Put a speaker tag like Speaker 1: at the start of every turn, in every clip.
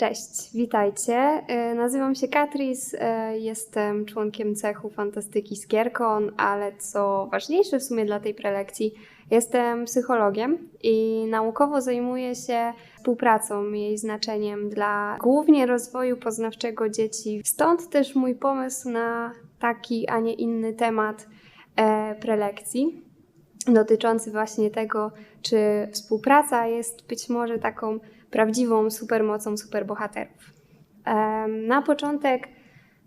Speaker 1: Cześć, witajcie. Y, Nazywam się Katris, y, jestem członkiem cechu fantastyki Skierkon, ale co ważniejsze w sumie dla tej prelekcji, jestem psychologiem i naukowo zajmuję się współpracą, jej znaczeniem dla głównie rozwoju poznawczego dzieci. Stąd też mój pomysł na taki, a nie inny temat e, prelekcji dotyczący właśnie tego, czy współpraca jest być może taką prawdziwą supermocą superbohaterów. Na początek,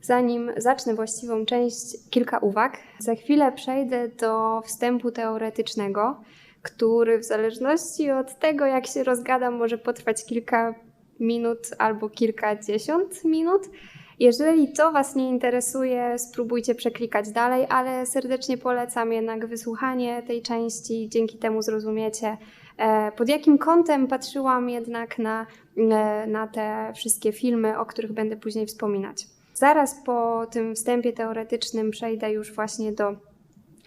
Speaker 1: zanim zacznę właściwą część, kilka uwag. Za chwilę przejdę do wstępu teoretycznego, który w zależności od tego, jak się rozgadam, może potrwać kilka minut albo kilkadziesiąt minut. Jeżeli to Was nie interesuje, spróbujcie przeklikać dalej, ale serdecznie polecam jednak wysłuchanie tej części. Dzięki temu zrozumiecie, pod jakim kątem patrzyłam jednak na, e, na te wszystkie filmy, o których będę później wspominać. Zaraz po tym wstępie teoretycznym przejdę już właśnie do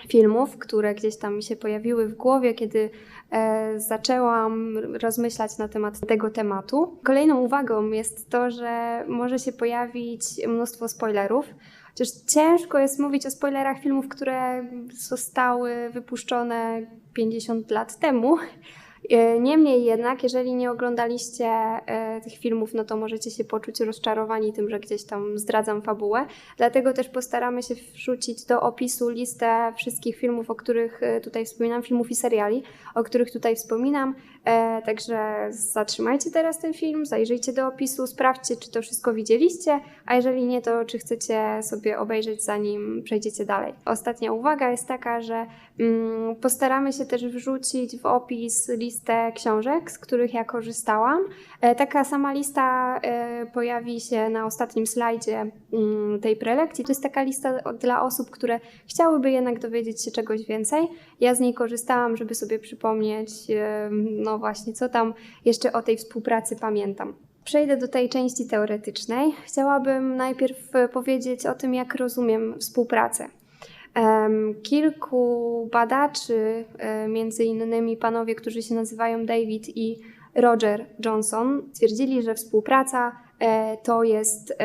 Speaker 1: filmów, które gdzieś tam mi się pojawiły w głowie, kiedy e, zaczęłam rozmyślać na temat tego tematu. Kolejną uwagą jest to, że może się pojawić mnóstwo spoilerów. Chociaż ciężko jest mówić o spoilerach filmów, które zostały wypuszczone 50 lat temu. E, Niemniej jednak, jeżeli nie oglądaliście e, tych filmów, no to możecie się poczuć rozczarowani tym, że gdzieś tam zdradzam fabułę. Dlatego też postaramy się wrzucić do opisu listę wszystkich filmów, o których e, tutaj wspominam, filmów i seriali, o których tutaj wspominam. E, Także zatrzymajcie teraz ten film, zajrzyjcie do opisu, sprawdźcie, czy to wszystko widzieliście, a jeżeli nie, to czy chcecie sobie obejrzeć, zanim przejdziecie dalej. Ostatnia uwaga jest taka, że mm, postaramy się też wrzucić w opis listę książek, z których ja korzystałam. E, Taka sama lista e, pojawi się na ostatnim slajdzie mm, tej prelekcji. To jest taka lista dla osób, które chciałyby jednak dowiedzieć się czegoś więcej. Ja z niej korzystałam, żeby sobie przypomnieć, e, właśnie, co tam jeszcze o tej współpracy pamiętam. Przejdę do tej części teoretycznej. Chciałabym najpierw e, powiedzieć o tym, jak rozumiem współpracę. Kilku badaczy, e, między innymi panowie, którzy się nazywają David i Roger Johnson, twierdzili, że współpraca e, to jest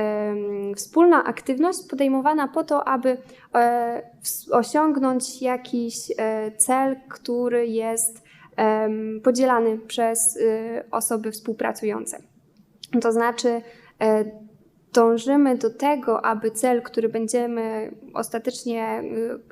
Speaker 1: wspólna aktywność podejmowana po to, aby osiągnąć jakiś cel, który jest podzielany przez e, osoby współpracujące. To znaczy, e, dążymy do tego, aby cel, który będziemy ostatecznie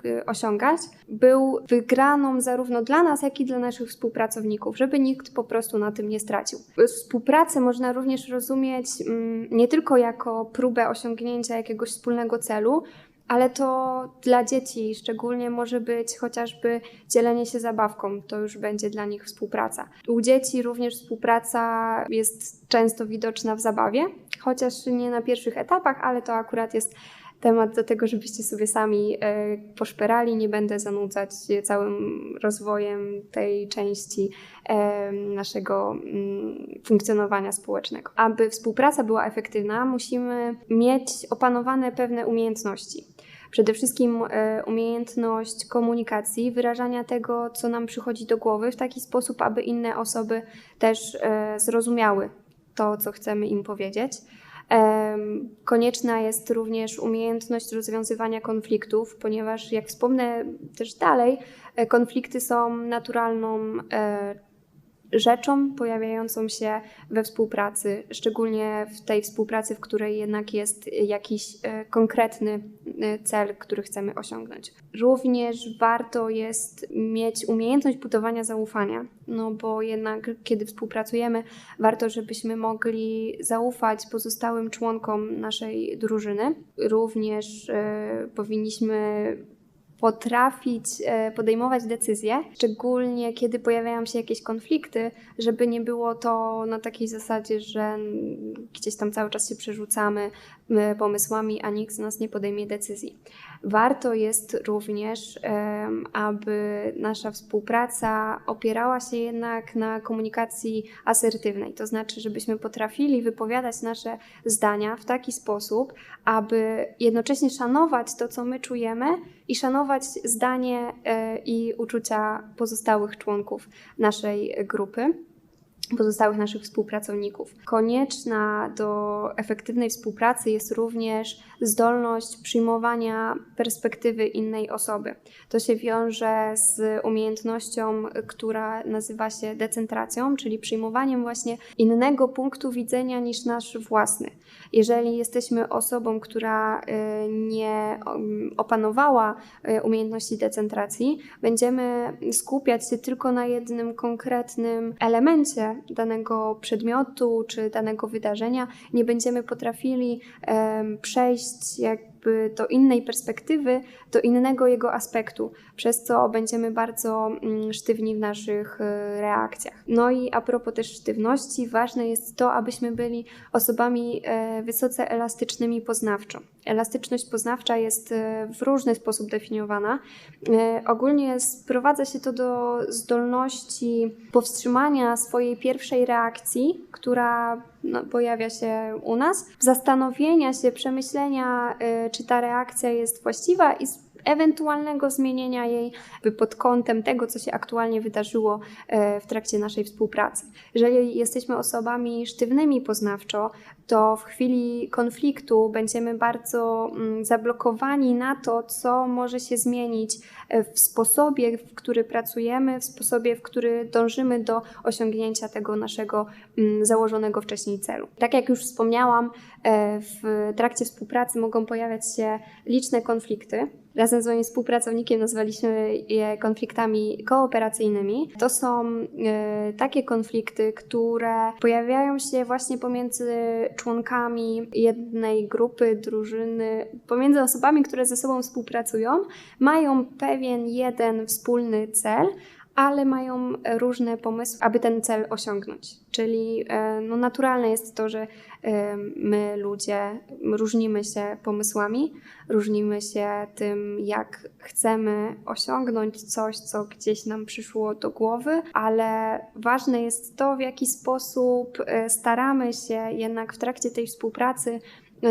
Speaker 1: y, y, osiągać, był wygraną zarówno dla nas, jak i dla naszych współpracowników, żeby nikt po prostu na tym nie stracił. Współpracę można również rozumieć mm, nie tylko jako próbę osiągnięcia jakiegoś wspólnego celu, ale to dla dzieci szczególnie może być chociażby dzielenie się zabawką, to już będzie dla nich współpraca. U dzieci również współpraca jest często widoczna w zabawie, chociaż nie na pierwszych etapach, ale to akurat jest temat do tego, żebyście sobie sami e, poszperali. Nie będę zanudzać całym rozwojem tej części e, naszego mm, funkcjonowania społecznego. Aby współpraca była efektywna, musimy mieć opanowane pewne umiejętności. Przede wszystkim e, umiejętność komunikacji, wyrażania tego, co nam przychodzi do głowy, w taki sposób, aby inne osoby też e, zrozumiały to, co chcemy im powiedzieć. Konieczna jest również umiejętność rozwiązywania konfliktów, ponieważ, jak wspomnę też dalej, e, konflikty są naturalną rzeczą pojawiającą się we współpracy, szczególnie w tej współpracy, w której jednak jest jakiś e, konkretny e, cel, który chcemy osiągnąć. Również warto jest mieć umiejętność budowania zaufania, no bo jednak kiedy współpracujemy, warto, żebyśmy mogli zaufać pozostałym członkom naszej drużyny. Również e, powinniśmy potrafić e, podejmować decyzje, szczególnie kiedy pojawiają się jakieś konflikty, żeby nie było to na takiej zasadzie, że gdzieś tam cały czas się przerzucamy pomysłami, a nikt z nas nie podejmie decyzji. Warto jest również, aby nasza współpraca opierała się jednak na komunikacji asertywnej, to znaczy, żebyśmy potrafili wypowiadać nasze zdania w taki sposób, aby jednocześnie szanować to, co my czujemy i szanować zdanie e, i uczucia pozostałych członków naszej grupy. Pozostałych naszych współpracowników. Konieczna do efektywnej współpracy jest również zdolność przyjmowania perspektywy innej osoby. To się wiąże z umiejętnością, która nazywa się decentracją, czyli przyjmowaniem właśnie innego punktu widzenia niż nasz własny. Jeżeli jesteśmy osobą, która y, nie um, opanowała y, umiejętności decentracji, będziemy skupiać się tylko na jednym konkretnym elemencie danego przedmiotu czy danego wydarzenia, nie będziemy potrafili przejść jakby do innej perspektywy, do innego jego aspektu, przez co będziemy bardzo mm, sztywni w naszych e, reakcjach. No i a propos też sztywności, ważne jest to, abyśmy byli osobami e, wysoce elastycznymi poznawczo. Elastyczność poznawcza jest e, w różny sposób definiowana. Ogólnie sprowadza się to do zdolności powstrzymania swojej pierwszej reakcji, która no, pojawia się u nas, zastanowienia się, przemyślenia, y, czy ta reakcja jest właściwa i ewentualnego zmienienia jej pod kątem tego, co się aktualnie wydarzyło y, w trakcie naszej współpracy. Jeżeli jesteśmy osobami sztywnymi poznawczo, to w chwili konfliktu będziemy bardzo mm, zablokowani na to, co może się zmienić e, w sposobie, w który pracujemy, w sposobie, w który dążymy do osiągnięcia tego naszego mm, założonego wcześniej celu. Tak jak już wspomniałam, e, w trakcie współpracy mogą pojawiać się liczne konflikty. Razem z moim współpracownikiem nazwaliśmy je konfliktami kooperacyjnymi. To są e, takie konflikty, które pojawiają się właśnie pomiędzy członkami jednej grupy, drużyny, pomiędzy osobami, które ze sobą współpracują, mają pewien jeden wspólny cel, ale mają różne pomysły, aby ten cel osiągnąć. Czyli e, no, naturalne jest to, że my, ludzie, różnimy się pomysłami, różnimy się tym, jak chcemy osiągnąć coś, co gdzieś nam przyszło do głowy, ale ważne jest to, w jaki sposób e, staramy się jednak w trakcie tej współpracy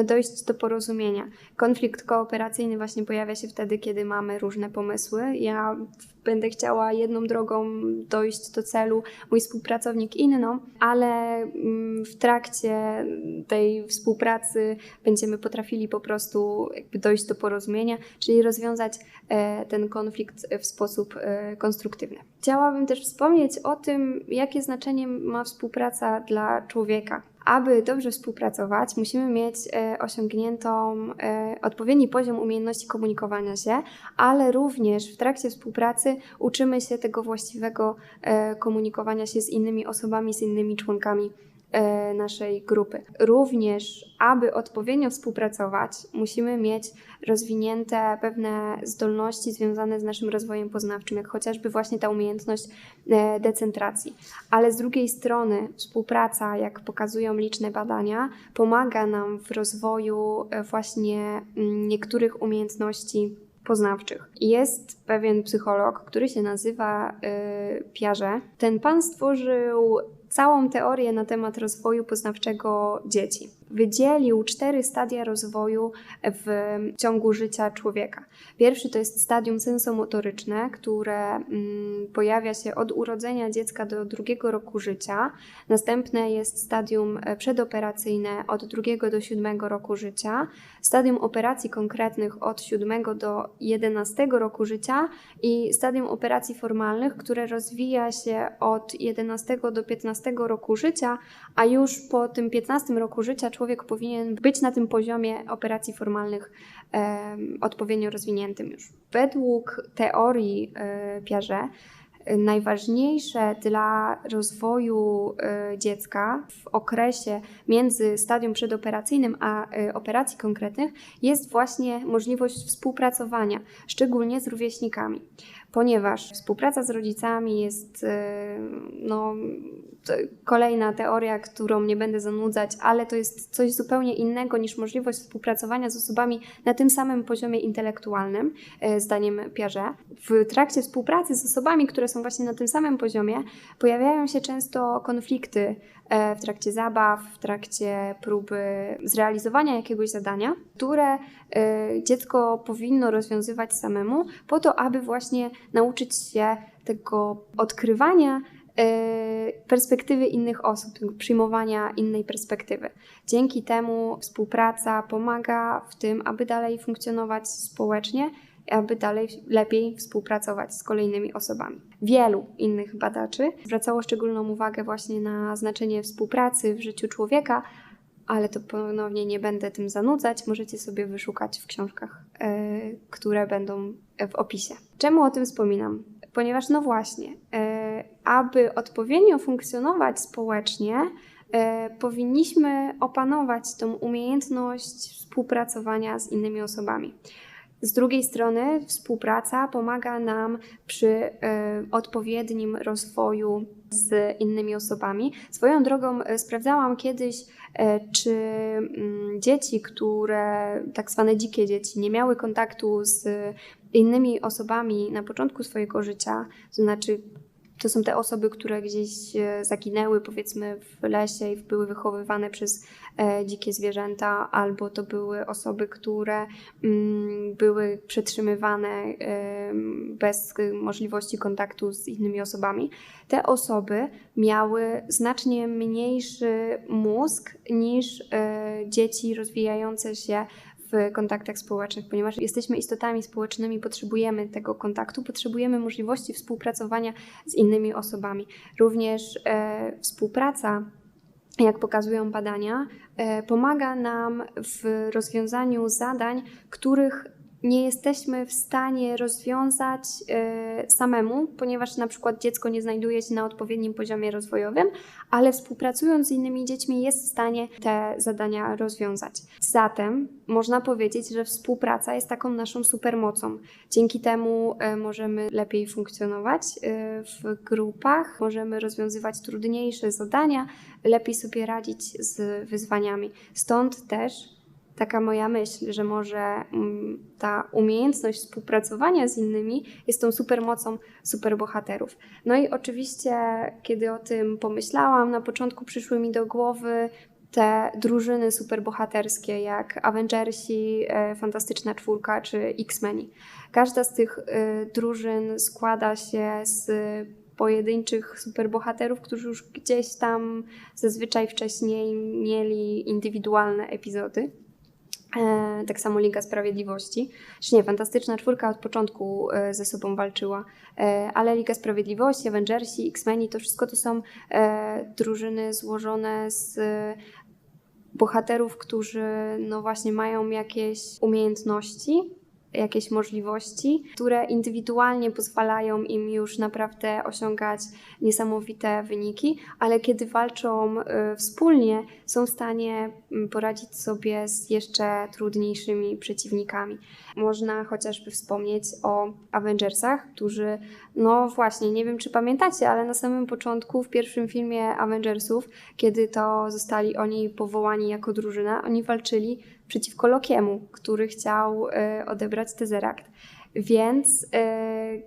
Speaker 1: dojść do porozumienia. Konflikt kooperacyjny właśnie pojawia się wtedy, kiedy mamy różne pomysły. Ja będę chciała jedną drogą dojść do celu, mój współpracownik inną, ale mm, w trakcie tej współpracy będziemy potrafili po prostu dojść do porozumienia, czyli rozwiązać e, ten konflikt w sposób e, konstruktywny. Chciałabym też wspomnieć o tym, jakie znaczenie ma współpraca dla człowieka aby dobrze współpracować, musimy mieć e, osiągniętą odpowiedni poziom umiejętności komunikowania się, ale również w trakcie współpracy uczymy się tego właściwego komunikowania się z innymi osobami, z innymi członkami naszej grupy. Również, aby odpowiednio współpracować, musimy mieć rozwinięte pewne zdolności związane z naszym rozwojem poznawczym, jak chociażby właśnie ta umiejętność e, decentracji. Ale z drugiej strony, współpraca, jak pokazują liczne badania, pomaga nam w rozwoju e, właśnie mm, niektórych umiejętności poznawczych. Jest pewien psycholog, który się nazywa yy. Ten pan stworzył całą teorię na temat rozwoju poznawczego dzieci. Wydzielił cztery stadia rozwoju w ciągu życia człowieka. Pierwszy to jest stadium sensomotoryczne, które mm, pojawia się od urodzenia dziecka do drugiego roku życia. Następne jest stadium przedoperacyjne od drugiego do siódmego roku życia. Stadium operacji konkretnych od siódmego do jedenastego roku życia i stadium operacji formalnych, które rozwija się od 11 do 15 roku życia, a już po tym 15 roku życia człowiek powinien być na tym poziomie operacji formalnych e, odpowiednio rozwiniętym już. Według teorii e, Piaget najważniejsze dla rozwoju y, dziecka w okresie między stadium przedoperacyjnym a y, operacji konkretnych jest właśnie możliwość współpracowania, szczególnie z rówieśnikami ponieważ współpraca z rodzicami jest y, no, kolejna teoria, którą nie będę zanudzać, ale to jest coś zupełnie innego niż możliwość współpracowania z osobami na tym samym poziomie intelektualnym, y, zdaniem Piaget. W trakcie współpracy z osobami, które są właśnie na tym samym poziomie, pojawiają się często konflikty w trakcie zabaw, w trakcie próby zrealizowania jakiegoś zadania, które e, dziecko powinno rozwiązywać samemu, po to, aby właśnie nauczyć się tego odkrywania e, perspektywy innych osób, przyjmowania innej perspektywy. Dzięki temu współpraca pomaga w tym, aby dalej funkcjonować społecznie, aby dalej lepiej współpracować z kolejnymi osobami. Wielu innych badaczy zwracało szczególną uwagę właśnie na znaczenie współpracy w życiu człowieka, ale to ponownie nie będę tym zanudzać. Możecie sobie wyszukać w książkach, yy, które będą w opisie. Czemu o tym wspominam? Ponieważ, no właśnie, yy, aby odpowiednio funkcjonować społecznie, yy, powinniśmy opanować tą umiejętność współpracowania z innymi osobami. Z drugiej strony, współpraca pomaga nam przy y, odpowiednim rozwoju z innymi osobami. Swoją drogą y, sprawdzałam kiedyś, y, czy y, dzieci, które, tak zwane dzikie dzieci, nie miały kontaktu z innymi osobami na początku swojego życia, to znaczy to są te osoby, które gdzieś e, zaginęły, powiedzmy, w lesie i były wychowywane przez e, dzikie zwierzęta, albo to były osoby, które mm, były przetrzymywane e, bez możliwości kontaktu z innymi osobami. Te osoby miały znacznie mniejszy mózg niż dzieci rozwijające się w kontaktach społecznych, ponieważ jesteśmy istotami społecznymi, potrzebujemy tego kontaktu, potrzebujemy możliwości współpracowania z innymi osobami. Również e, współpraca jak pokazują badania, e, pomaga nam w rozwiązaniu zadań, których nie jesteśmy w stanie rozwiązać y, samemu, ponieważ na przykład dziecko nie znajduje się na odpowiednim poziomie rozwojowym, ale współpracując z innymi dziećmi jest w stanie te zadania rozwiązać. Zatem można powiedzieć, że współpraca jest taką naszą supermocą. Dzięki temu y, możemy lepiej funkcjonować y, w grupach, możemy rozwiązywać trudniejsze zadania, lepiej sobie radzić z wyzwaniami. Stąd też taka moja myśl, że może mm, ta umiejętność współpracowania z innymi jest tą supermocą superbohaterów. No i oczywiście, kiedy o tym pomyślałam, na początku przyszły mi do głowy te drużyny superbohaterskie, jak Avengersi, e, Fantastyczna Czwórka czy X-Meni. Każda z tych e, drużyn składa się z pojedynczych superbohaterów, którzy już gdzieś tam zazwyczaj wcześniej mieli indywidualne epizody. E, tak samo Liga Sprawiedliwości. Czy nie, Fantastyczna Czwórka od początku e, ze sobą walczyła, e, ale Liga Sprawiedliwości, Avengersi, X-Meni to wszystko to są drużyny złożone z bohaterów, którzy no właśnie mają jakieś umiejętności, jakieś możliwości, które indywidualnie pozwalają im już naprawdę osiągać niesamowite wyniki, ale kiedy walczą y, wspólnie, są w stanie mm, poradzić sobie z jeszcze trudniejszymi przeciwnikami. Można chociażby wspomnieć o Avengersach, którzy, no właśnie, nie wiem czy pamiętacie, ale na samym początku, w pierwszym filmie Avengersów, kiedy to zostali oni powołani jako drużyna, oni walczyli przeciwko Lokiemu, który chciał y, odebrać Tezerakt. Więc y,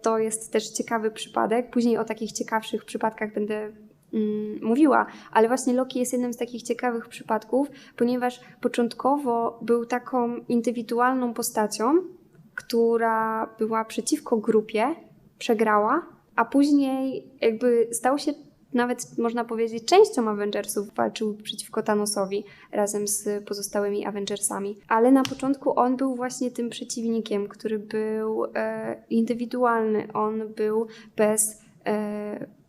Speaker 1: to jest też ciekawy przypadek. Później o takich ciekawszych przypadkach będę mm, mówiła, ale właśnie Loki jest jednym z takich ciekawych przypadków, ponieważ początkowo był taką indywidualną postacią, która była przeciwko grupie, przegrała, a później jakby stał się nawet można powiedzieć częścią Avengersów walczył przeciwko Thanosowi razem z pozostałymi Avengersami. Ale na początku on był właśnie tym przeciwnikiem, który był e, indywidualny, on był bez. E,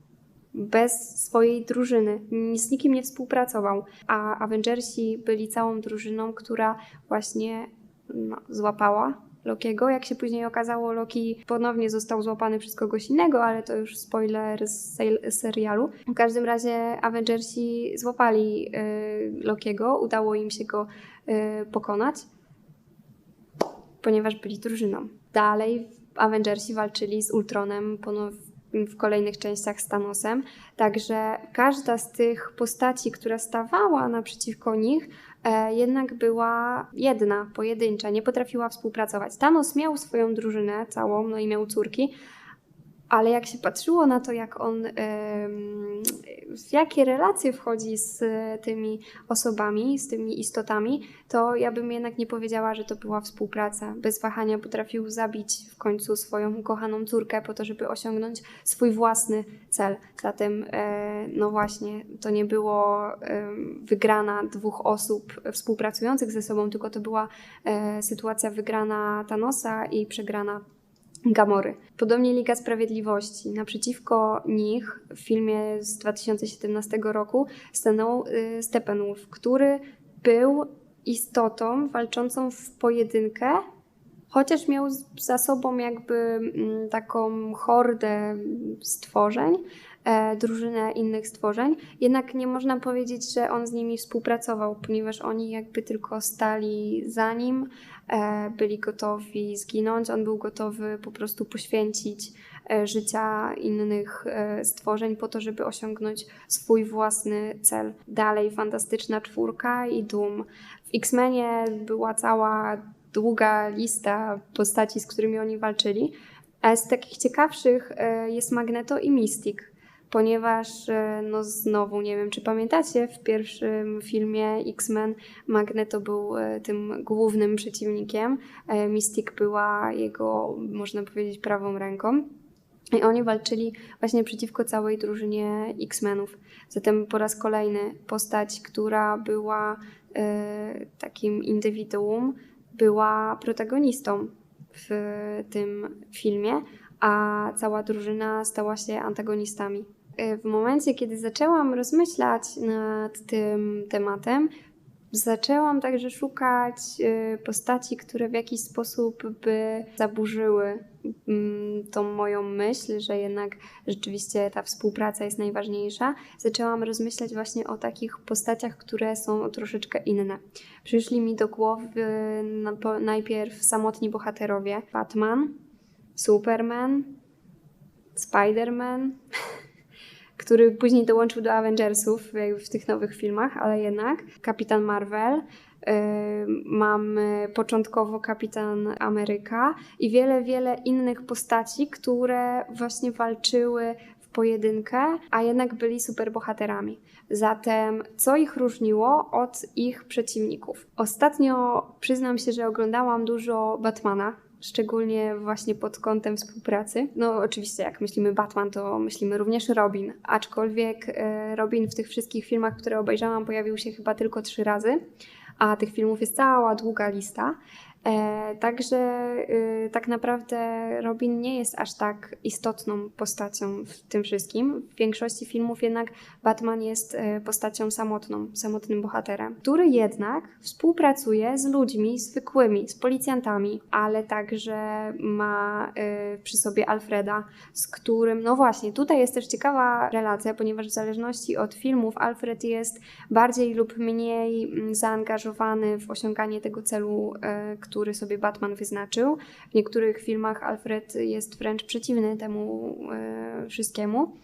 Speaker 1: bez swojej drużyny, z nikim nie współpracował, a Avengersi byli całą drużyną, która właśnie no, złapała Lokiego. Jak się później okazało, Loki ponownie został złapany przez kogoś innego, ale to już spoiler z serialu. W każdym razie Avengersi złapali y, Lokiego, udało im się go y, pokonać, ponieważ byli drużyną. Dalej Avengersi walczyli z Ultronem ponownie w kolejnych częściach z Thanosem. Także każda z tych postaci, która stawała naprzeciwko nich, jednak była jedna, pojedyncza, nie potrafiła współpracować. Thanos miał swoją drużynę całą, no i miał córki, ale jak się patrzyło na to, jak on w jakie relacje wchodzi z tymi osobami, z tymi istotami, to ja bym jednak nie powiedziała, że to była współpraca. Bez wahania potrafił zabić w końcu swoją ukochaną córkę po to, żeby osiągnąć swój własny cel. Zatem, e, no właśnie, to nie było wygrana dwóch osób współpracujących ze sobą, tylko to była e, sytuacja wygrana Thanosa i przegrana Gamory. Podobnie Liga Sprawiedliwości. Naprzeciwko nich w filmie z 2017 roku stanął y, Steppenwolf, który był istotą walczącą w pojedynkę, chociaż miał za sobą jakby mm, taką hordę stworzeń, drużynę innych stworzeń, jednak nie można powiedzieć, że on z nimi współpracował, ponieważ oni jakby tylko stali za nim, e, byli gotowi zginąć, on był gotowy po prostu poświęcić e, życia innych e, stworzeń po to, żeby osiągnąć swój własny cel. Dalej fantastyczna czwórka i Doom. W X-Menie była cała długa lista postaci, z którymi oni walczyli, a z takich ciekawszych e, jest Magneto i Mystic ponieważ e, no znowu nie wiem, czy pamiętacie, w pierwszym filmie X-Men Magneto był e, tym głównym przeciwnikiem, e, Mystic była jego, można powiedzieć, prawą ręką. I oni walczyli właśnie przeciwko całej drużynie X-Menów. Zatem po raz kolejny postać, która była takim indywiduum, była protagonistą w tym filmie, a cała drużyna stała się antagonistami. E, w momencie, kiedy zaczęłam rozmyślać nad tym tematem, zaczęłam także szukać e, postaci, które w jakiś sposób by zaburzyły mm, tą moją myśl, że jednak rzeczywiście ta współpraca jest najważniejsza. Zaczęłam rozmyślać właśnie o takich postaciach, które są troszeczkę inne. Przyszli mi do głowy najpierw samotni bohaterowie: Batman, Superman, Spider-Man. który później dołączył do Avengersów w tych nowych filmach, ale jednak Kapitan Marvel. Mamy początkowo Kapitan Ameryka i wiele, wiele innych postaci, które właśnie walczyły w pojedynkę, a jednak byli superbohaterami. Zatem, co ich różniło od ich przeciwników? Ostatnio przyznam się, że oglądałam dużo Batmana, szczególnie właśnie pod kątem współpracy. No oczywiście jak myślimy Batman, to myślimy również Robin, aczkolwiek e, Robin w tych wszystkich filmach, które obejrzałam, pojawił się chyba tylko trzy razy, a tych filmów jest cała długa lista. E, także y, tak naprawdę Robin nie jest aż tak istotną postacią w tym wszystkim. W większości filmów jednak Batman jest e, postacią samotną, samotnym bohaterem, który jednak współpracuje z ludźmi zwykłymi, z policjantami, ale także ma e, przy sobie Alfreda, z którym, no właśnie, tutaj jest też ciekawa relacja, ponieważ w zależności od filmów Alfred jest bardziej lub mniej mm, zaangażowany w osiąganie tego celu, sobie Batman wyznaczył. W niektórych filmach Alfred jest wręcz przeciwny temu e, wszystkiemu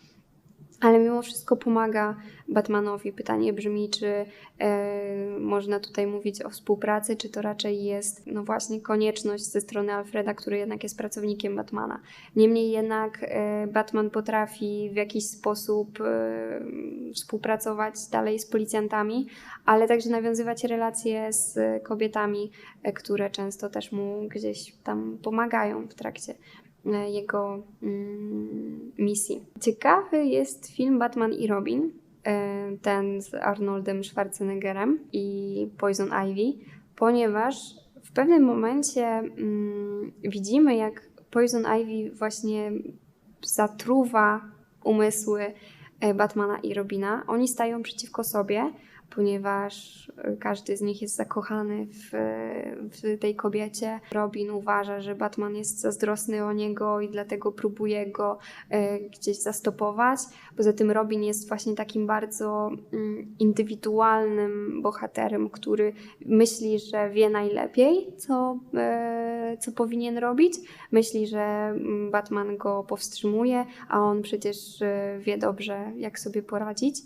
Speaker 1: ale mimo wszystko pomaga Batmanowi. Pytanie brzmi, czy e, można tutaj mówić o współpracy, czy to raczej jest, no właśnie, konieczność ze strony Alfreda, który jednak jest pracownikiem Batmana. Niemniej jednak e, Batman potrafi w jakiś sposób e, współpracować dalej z policjantami, ale także nawiązywać relacje z kobietami, e, które często też mu gdzieś tam pomagają w trakcie jego mm, misji. Ciekawy jest film Batman i Robin, e, ten z Arnoldem Schwarzeneggerem i Poison Ivy, ponieważ w pewnym momencie mm, widzimy, jak Poison Ivy właśnie zatruwa umysły e, Batmana i Robina. Oni stają przeciwko sobie, ponieważ e, każdy z nich jest zakochany w, w, tej kobiecie. Robin uważa, że Batman jest zazdrosny o niego i dlatego próbuje go e, gdzieś zastopować. Poza tym Robin jest właśnie takim bardzo mm, indywidualnym bohaterem, który myśli, że wie najlepiej, co, e, co powinien robić. Myśli, że mm, Batman go powstrzymuje, a on przecież wie dobrze, jak sobie poradzić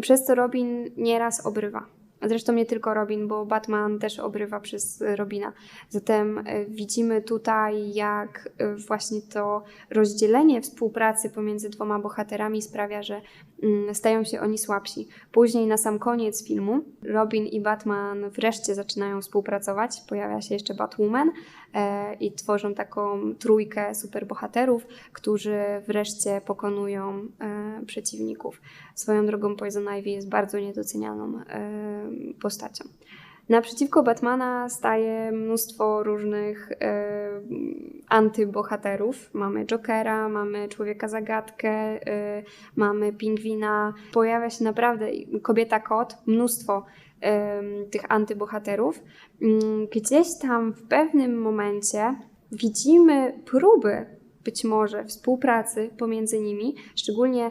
Speaker 1: przez co Robin nieraz obrywa. Zresztą nie tylko Robin, bo Batman też obrywa przez Robina. Zatem e, widzimy tutaj, jak e, właśnie to rozdzielenie współpracy pomiędzy dwoma bohaterami sprawia, że stają się oni słabsi. Później, na sam koniec filmu, Robin i Batman wreszcie zaczynają współpracować. Pojawia się jeszcze Batwoman e, i tworzą taką trójkę superbohaterów, którzy wreszcie pokonują przeciwników. Swoją drogą Poison Ivy jest bardzo niedocenianą postacią. Naprzeciwko Batmana staje mnóstwo różnych e, antybohaterów. Mamy Jokera, mamy Człowieka Zagadkę, e, mamy Pingwina. Pojawia się naprawdę kobieta kot, mnóstwo e, tych antybohaterów. Mm, gdzieś tam w pewnym momencie widzimy próby być może współpracy pomiędzy nimi. Szczególnie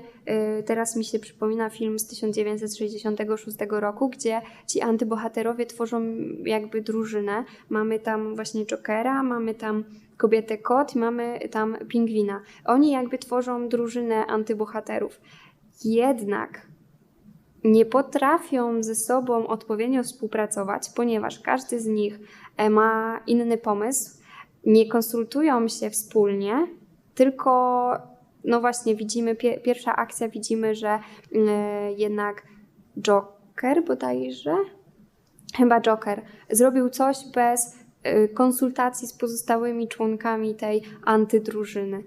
Speaker 1: y, teraz mi się przypomina film z 1966 roku, gdzie ci antybohaterowie tworzą jakby drużynę. Mamy tam właśnie Jokera, mamy tam kobietę kot mamy tam pingwina. Oni jakby tworzą drużynę antybohaterów. Jednak nie potrafią ze sobą odpowiednio współpracować, ponieważ każdy z nich ma inny pomysł, nie konsultują się wspólnie tylko no właśnie widzimy, pie, pierwsza akcja widzimy, że y, jednak Joker bodajże, chyba Joker, zrobił coś bez y, konsultacji z pozostałymi członkami tej antydrużyny, y,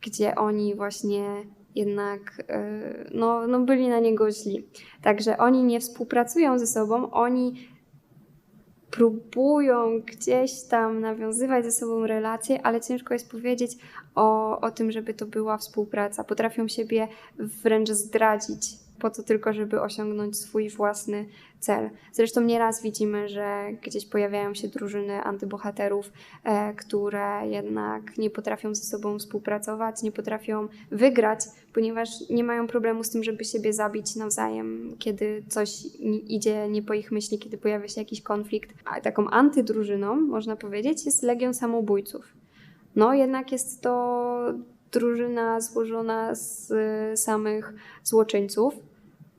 Speaker 1: gdzie oni właśnie jednak no, no byli na niego źli. Także oni nie współpracują ze sobą, oni próbują gdzieś tam nawiązywać ze sobą relacje, ale ciężko jest powiedzieć o, o tym, żeby to była współpraca. Potrafią siebie wręcz zdradzić po to tylko, żeby osiągnąć swój własny cel. Zresztą nieraz widzimy, że gdzieś pojawiają się drużyny antybohaterów, e, które jednak nie potrafią ze sobą współpracować, nie potrafią wygrać, ponieważ nie mają problemu z tym, żeby siebie zabić nawzajem, kiedy coś idzie nie po ich myśli, kiedy pojawia się jakiś konflikt. A taką antydrużyną, można powiedzieć, jest Legion Samobójców. No jednak jest to drużyna złożona z samych złoczyńców,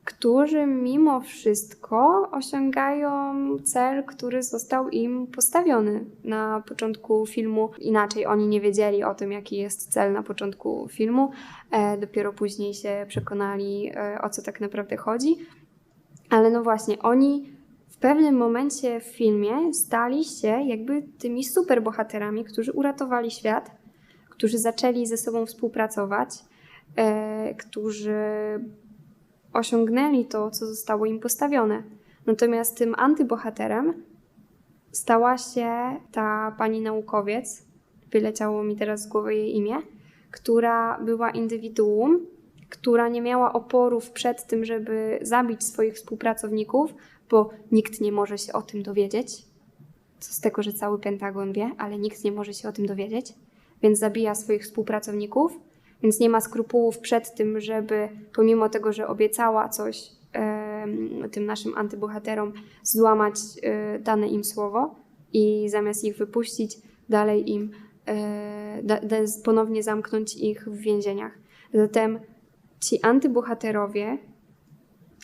Speaker 1: którzy mimo wszystko osiągają cel, który został im postawiony na początku filmu. Inaczej oni nie wiedzieli o tym, jaki jest cel na początku filmu. E, dopiero później się przekonali, e, o co tak naprawdę chodzi. Ale no właśnie, oni w pewnym momencie w filmie stali się jakby tymi superbohaterami, którzy uratowali świat, którzy zaczęli ze sobą współpracować, e, którzy osiągnęli to, co zostało im postawione. Natomiast tym antybohaterem stała się ta pani naukowiec, wyleciało mi teraz z głowy jej imię, która była indywiduum, która nie miała oporów przed tym, żeby zabić swoich współpracowników, bo nikt nie może się o tym dowiedzieć. Co z tego, że cały Pentagon wie, ale nikt nie może się o tym dowiedzieć, więc zabija swoich współpracowników więc nie ma skrupułów przed tym, żeby pomimo tego, że obiecała coś tym naszym antybohaterom, złamać e, dane im słowo i zamiast ich wypuścić, dalej im e, ponownie zamknąć ich w więzieniach. Zatem ci antybohaterowie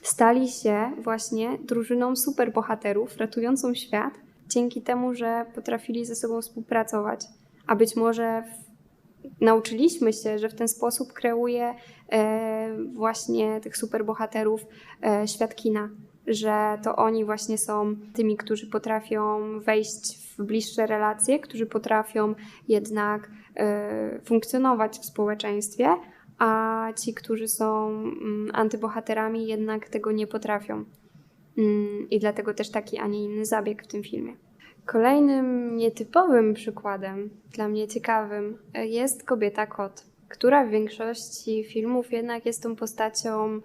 Speaker 1: stali się właśnie drużyną superbohaterów ratującą świat dzięki temu, że potrafili ze sobą współpracować. A być może w nauczyliśmy się, że w ten sposób kreuje e, właśnie tych superbohaterów e, świat kina, że to oni właśnie są tymi, którzy potrafią wejść w bliższe relacje, którzy potrafią jednak e, funkcjonować w społeczeństwie, a ci, którzy są mm, antybohaterami, jednak tego nie potrafią. Mm, I dlatego też taki, a nie inny zabieg w tym filmie. Kolejnym nietypowym przykładem, dla mnie ciekawym, jest kobieta kot, która w większości filmów jednak jest tą postacią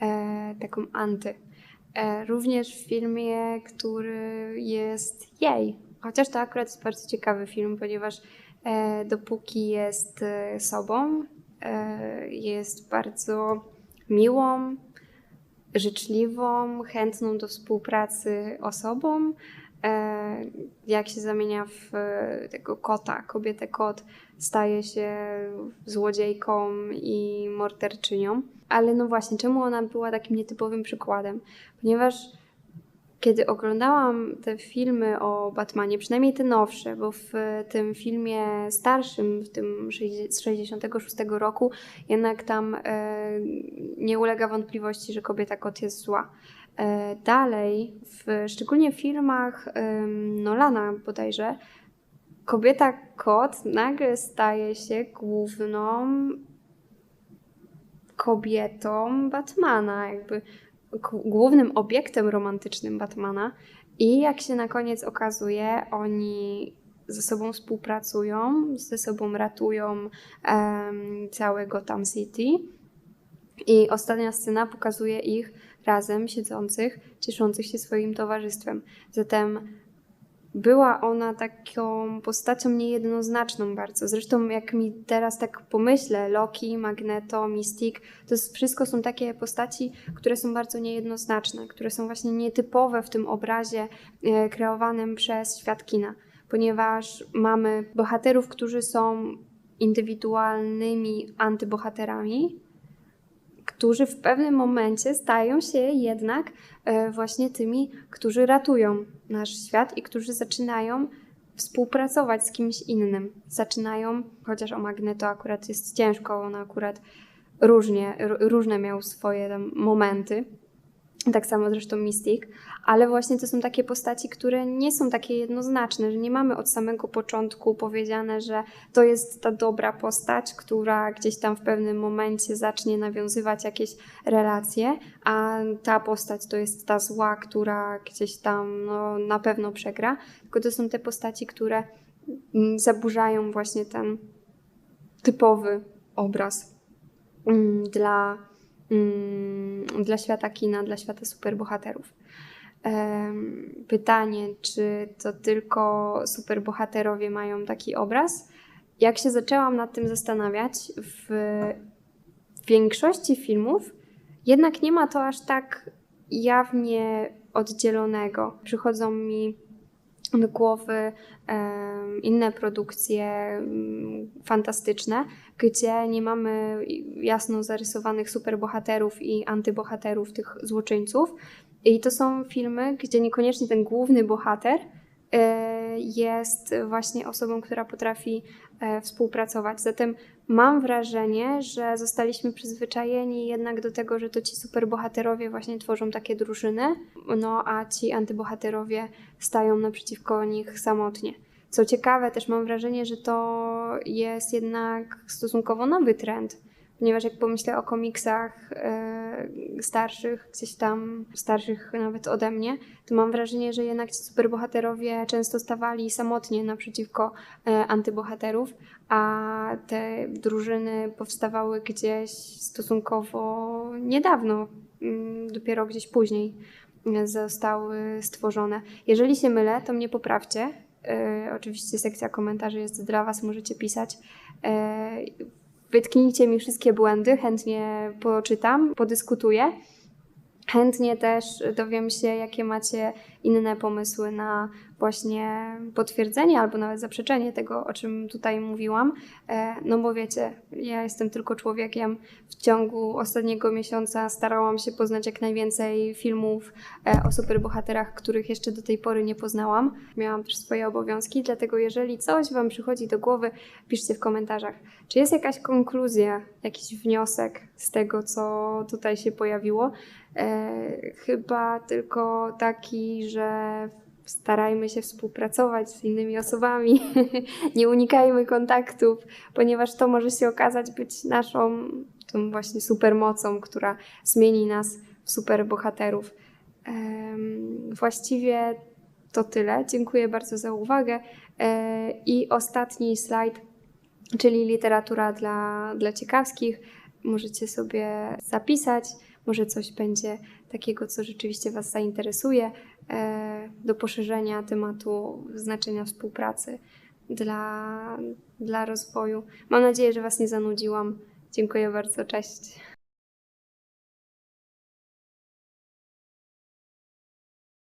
Speaker 1: e, taką anty. E, również w filmie, który jest jej. Chociaż to akurat jest bardzo ciekawy film, ponieważ e, dopóki jest e, sobą, e, jest bardzo miłą, życzliwą, chętną do współpracy osobą, jak się zamienia w e, tego kota, kobietę kot, staje się złodziejką i morderczynią. Ale no właśnie, czemu ona była takim nietypowym przykładem? Ponieważ kiedy oglądałam te filmy o Batmanie, przynajmniej te nowsze, bo w tym filmie starszym, w tym z 66 roku, jednak tam e, nie ulega wątpliwości, że kobieta kot jest zła. E, dalej, w, szczególnie w filmach Nolana bodajże, kobieta kot nagle staje się główną kobietą Batmana, jakby głównym obiektem romantycznym Batmana. I jak się na koniec okazuje, oni ze sobą współpracują, ze sobą ratują em, całe Gotham City. I ostatnia scena pokazuje ich razem siedzących, cieszących się swoim towarzystwem. Zatem była ona taką postacią niejednoznaczną bardzo. Zresztą jak mi teraz tak pomyślę, Loki, Magneto, Mystic, to wszystko są takie postaci, które są bardzo niejednoznaczne, które są właśnie nietypowe w tym obrazie e, kreowanym przez świat kina, ponieważ mamy bohaterów, którzy są indywidualnymi antybohaterami, którzy w pewnym momencie stają się jednak e, właśnie tymi, którzy ratują nasz świat i którzy zaczynają współpracować z kimś innym. Zaczynają, chociaż o Magneto akurat jest ciężko, on akurat różnie, różne miał swoje momenty. Tak samo zresztą Mystic, ale właśnie to są takie postaci, które nie są takie jednoznaczne, że nie mamy od samego początku powiedziane, że to jest ta dobra postać, która gdzieś tam w pewnym momencie zacznie nawiązywać jakieś relacje, a ta postać to jest ta zła, która gdzieś tam no, na pewno przegra. Tylko to są te postaci, które mm, zaburzają właśnie ten typowy obraz mm, dla, mm, dla świata kina, dla świata superbohaterów. Pytanie, czy to tylko superbohaterowie mają taki obraz? Jak się zaczęłam nad tym zastanawiać, w większości filmów jednak nie ma to aż tak jawnie oddzielonego. Przychodzą mi do głowy inne produkcje em, fantastyczne, gdzie nie mamy jasno zarysowanych superbohaterów i antybohaterów, tych złoczyńców. I to są filmy, gdzie niekoniecznie ten główny bohater e, jest właśnie osobą, która potrafi e, współpracować. Zatem mam wrażenie, że zostaliśmy przyzwyczajeni jednak do tego, że to ci superbohaterowie właśnie tworzą takie drużyny, no a ci antybohaterowie stają naprzeciwko nich samotnie. Co ciekawe, też mam wrażenie, że to jest jednak stosunkowo nowy trend, ponieważ jak pomyślę o komiksach e, starszych, gdzieś tam starszych nawet ode mnie, to mam wrażenie, że jednak ci superbohaterowie często stawali samotnie naprzeciwko e, antybohaterów, a te drużyny powstawały gdzieś stosunkowo niedawno, mm, dopiero gdzieś później zostały stworzone. Jeżeli się mylę, to mnie poprawcie. E, oczywiście sekcja komentarzy jest dla Was, możecie pisać. E, wytknijcie mi wszystkie błędy, chętnie poczytam, podyskutuję. Chętnie też dowiem się, jakie macie inne pomysły na właśnie potwierdzenie albo nawet zaprzeczenie tego, o czym tutaj mówiłam. E, No bo wiecie, ja jestem tylko człowiekiem. W ciągu ostatniego miesiąca starałam się poznać jak najwięcej filmów e, o superbohaterach, których jeszcze do tej pory nie poznałam. Miałam też swoje obowiązki, dlatego jeżeli coś Wam przychodzi do głowy, piszcie w komentarzach. Czy jest jakaś konkluzja, jakiś wniosek z tego, co tutaj się pojawiło? E, chyba tylko taki, że starajmy się współpracować z innymi osobami, nie unikajmy kontaktów, ponieważ to może się okazać być naszą tą właśnie supermocą, która zmieni nas w superbohaterów. Właściwie to tyle. Dziękuję bardzo za uwagę. E, I ostatni slajd, czyli literatura dla, dla ciekawskich. Możecie sobie zapisać. Może coś będzie takiego, co rzeczywiście Was zainteresuje do poszerzenia tematu znaczenia współpracy dla, dla rozwoju. Mam nadzieję, że Was nie zanudziłam. Dziękuję bardzo. Cześć.